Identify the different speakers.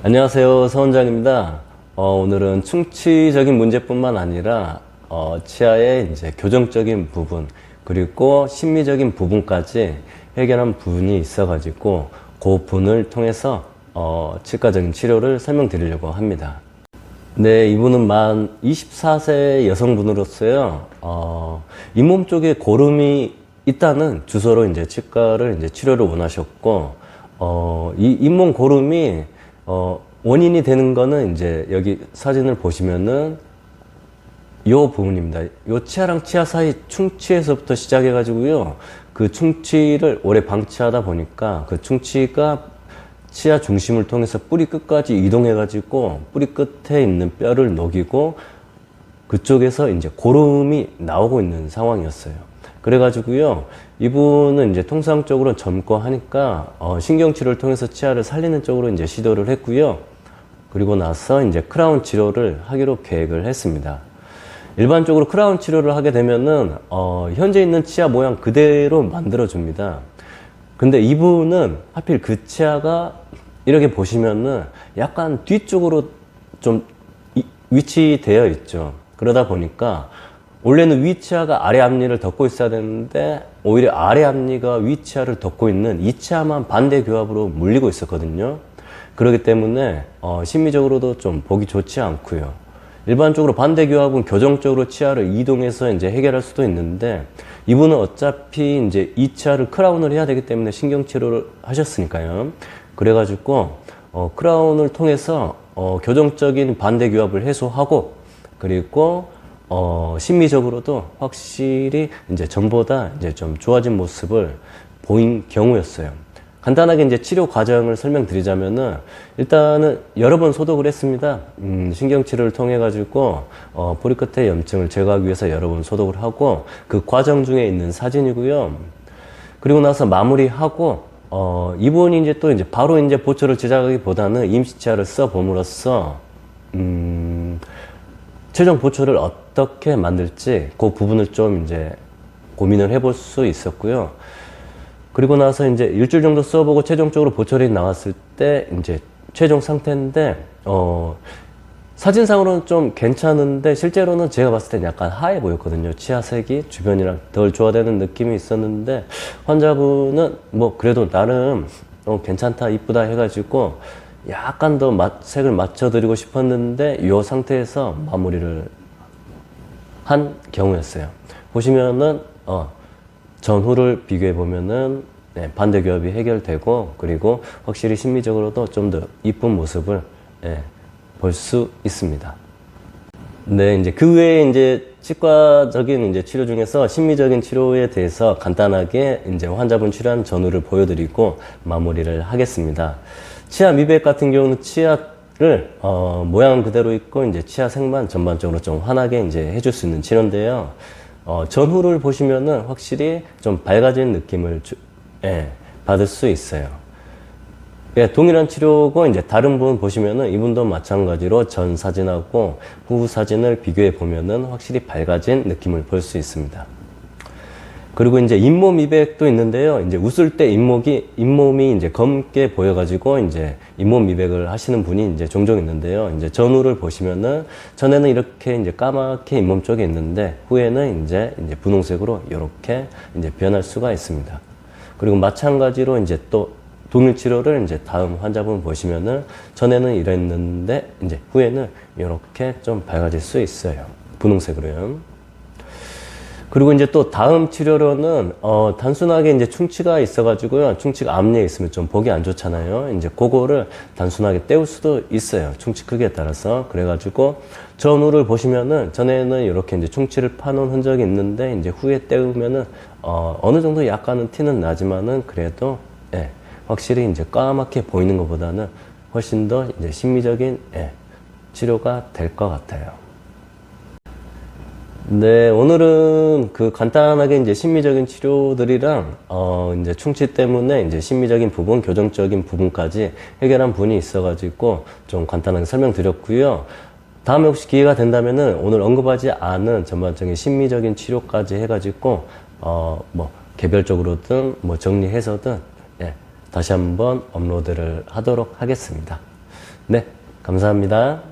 Speaker 1: 안녕하세요. 서원장입니다. 어, 오늘은 충치적인 문제뿐만 아니라 어, 치아의 이제 교정적인 부분 그리고 심미적인 부분까지 해결한 부분이 있어 가지고 그 부분을 통해서 어, 치과적인 치료를 설명드리려고 합니다. 네, 이분은 만 24세 여성분으로서요, 어, 잇몸 쪽에 고름이 있다는 주소로 이제 치과를 이제 치료를 원하셨고, 어, 이 잇몸 고름이, 어, 원인이 되는 거는 이제 여기 사진을 보시면은 요 부분입니다. 요 치아랑 치아 사이 충치에서부터 시작해가지고요. 그 충치를 오래 방치하다 보니까 그 충치가 치아 중심을 통해서 뿌리 끝까지 이동해가지고 뿌리 끝에 있는 뼈를 녹이고 그쪽에서 이제 고름이 나오고 있는 상황이었어요. 그래가지고요, 이분은 이제 통상적으로 젊고 하니까 어, 신경치료를 통해서 치아를 살리는 쪽으로 이제 시도를 했고요. 그리고 나서 이제 크라운 치료를 하기로 계획을 했습니다. 일반적으로 크라운 치료를 하게 되면은 어, 현재 있는 치아 모양 그대로 만들어 줍니다. 근데 이분은 하필 그 치아가 이렇게 보시면은 약간 뒤쪽으로 좀 이- 위치되어 있죠. 그러다 보니까 원래는 위 치아가 아래 앞니를 덮고 있어야 되는데 오히려 아래 앞니가 위 치아를 덮고 있는 이 치아만 반대 교합으로 물리고 있었거든요. 그렇기 때문에 어, 심미적으로도 좀 보기 좋지 않고요. 일반적으로 반대 교합은 교정적으로 치아를 이동해서 이제 해결할 수도 있는데 이분은 어차피 이제 이 치아를 크라운을 해야 되기 때문에 신경 치료를 하셨으니까요. 그래가지고 어, 크라운을 통해서 어, 교정적인 반대 교합을 해소하고 그리고 어, 심미적으로도 확실히 이제 전보다 이제 좀 좋아진 모습을 보인 경우였어요. 간단하게 이제 치료 과정을 설명드리자면은 일단은 여러 번 소독을 했습니다. 음, 신경 치료를 통해 가지고 어, 뿌리 끝에 염증을 제거하기 위해서 여러 번 소독을 하고 그 과정 중에 있는 사진이고요. 그리고 나서 마무리하고 어, 이분이 이제 또 이제 바로 이제 보초를 제작하기보다는 임시치아를 써 봄으로써 음, 최종 보초를 어떻게 만들지 그 부분을 좀 이제 고민을 해볼 수 있었고요. 그리고 나서 이제 일주일 정도 써보고 최종적으로 보철이 나왔을 때 이제 최종 상태인데 어 사진상으로는 좀 괜찮은데 실제로는 제가 봤을 땐 약간 하얘 보였거든요. 치아색이 주변이랑 덜 조화되는 느낌이 있었는데 환자분은 뭐 그래도 나름 어 괜찮다 이쁘다 해가지고 약간 더 맛, 색을 맞춰드리고 싶었는데 이 상태에서 마무리를 한 경우였어요. 보시면은 어, 전후를 비교해 보면은 네, 반대 교합이 해결되고 그리고 확실히 심미적으로도 좀 더 이쁜 모습을 예, 볼수 있습니다. 네, 이제 그 외에 이제 치과적인 이제 치료 중에서 심미적인 치료에 대해서 간단하게 이제 환자분 치료한 전후를 보여드리고 마무리를 하겠습니다. 치아 미백 같은 경우는 치아 를 어, 모양은 그대로 있고 이제 치아 색만 전반적으로 좀 환하게 이제 해줄 수 있는 치료인데요. 어, 전후를 보시면은 확실히 좀 밝아진 느낌을 주- 예, 받을 수 있어요. 예, 동일한 치료고 이제 다른 분 보시면은 이분도 마찬가지로 전 사진하고 후 사진을 비교해 보면은 확실히 밝아진 느낌을 볼 수 있습니다. 그리고 이제 잇몸 미백도 있는데요. 이제 웃을 때 잇몸이 잇몸이 이제 검게 보여가지고 이제 잇몸 미백을 하시는 분이 이제 종종 있는데요. 이제 전후를 보시면은 전에는 이렇게 이제 까맣게 잇몸 쪽에 있는데 후에는 이제 이제 분홍색으로 이렇게 이제 변할 수가 있습니다. 그리고 마찬가지로 이제 또 동일 치료를 이제 다음 환자분 보시면은 전에는 이랬는데 이제 후에는 이렇게 좀 밝아질 수 있어요. 분홍색으로요. 그리고 이제 또 다음 치료로는 어 단순하게 이제 충치가 있어가지고요. 충치가 앞니에 있으면 좀 보기 안 좋잖아요. 이제 그거를 단순하게 떼울 수도 있어요. 충치 크기에 따라서. 그래가지고 전후를 보시면은 전에는 이렇게 이제 충치를 파놓은 흔적이 있는데 이제 후에 떼우면은 어 어느 정도 약간은 티는 나지만은 그래도 예 확실히 이제 까맣게 보이는 것보다는 훨씬 더 이제 심미적인 예 치료가 될 것 같아요. 네, 오늘은 그 간단하게 이제 심미적인 치료들이랑, 어, 이제 충치 때문에 이제 심미적인 부분, 교정적인 부분까지 해결한 분이 있어가지고 좀 간단하게 설명드렸고요. 다음에 혹시 기회가 된다면은 오늘 언급하지 않은 전반적인 심미적인 치료까지 해가지고, 어, 뭐, 개별적으로든 뭐 정리해서든, 예, 다시 한번 업로드를 하도록 하겠습니다. 네, 감사합니다.